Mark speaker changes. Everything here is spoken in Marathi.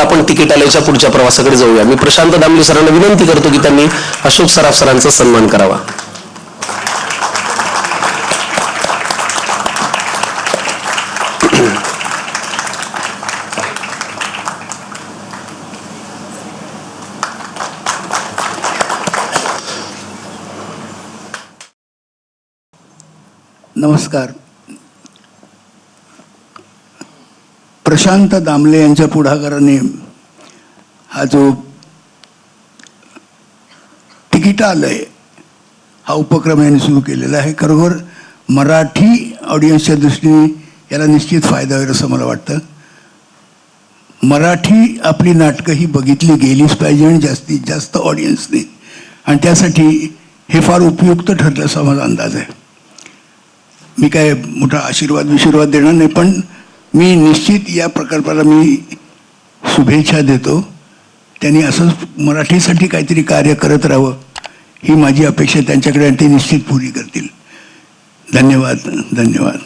Speaker 1: आपण तिकीट आल्याच्या पुढच्या प्रवासाकडे जाऊया. मी प्रशांत दामले सरांना विनंती करतो की त्यांनी अशोक सराफ सरांचा सन्मान करावा.
Speaker 2: नमस्कार. प्रशांत दामले यांच्या पुढाकाराने हा जो तिकिटालय हा उपक्रम यांनी सुरू केलेला आहे. खरोखर मराठी ऑडियन्सच्या दृष्टीने याला निश्चित फायदा होईल असं मला वाटतं. मराठी आपली नाटकं ही बघितली गेलीच पाहिजे आणि जास्तीत जास्त ऑडियन्सने आणि त्यासाठी हे फार उपयुक्त ठरलं असा माझा अंदाज आहे. मी काय मोठा आशीर्वाद विशीर्वाद देणार नाही पण मी निश्चित या प्रकल्पाला मी शुभेच्छा देतो. त्यांनी असंच मराठीसाठी काहीतरी कार्य करत राहावं ही माझी अपेक्षा त्यांच्याकडे आणि ते निश्चित पुरी करतील. धन्यवाद धन्यवाद.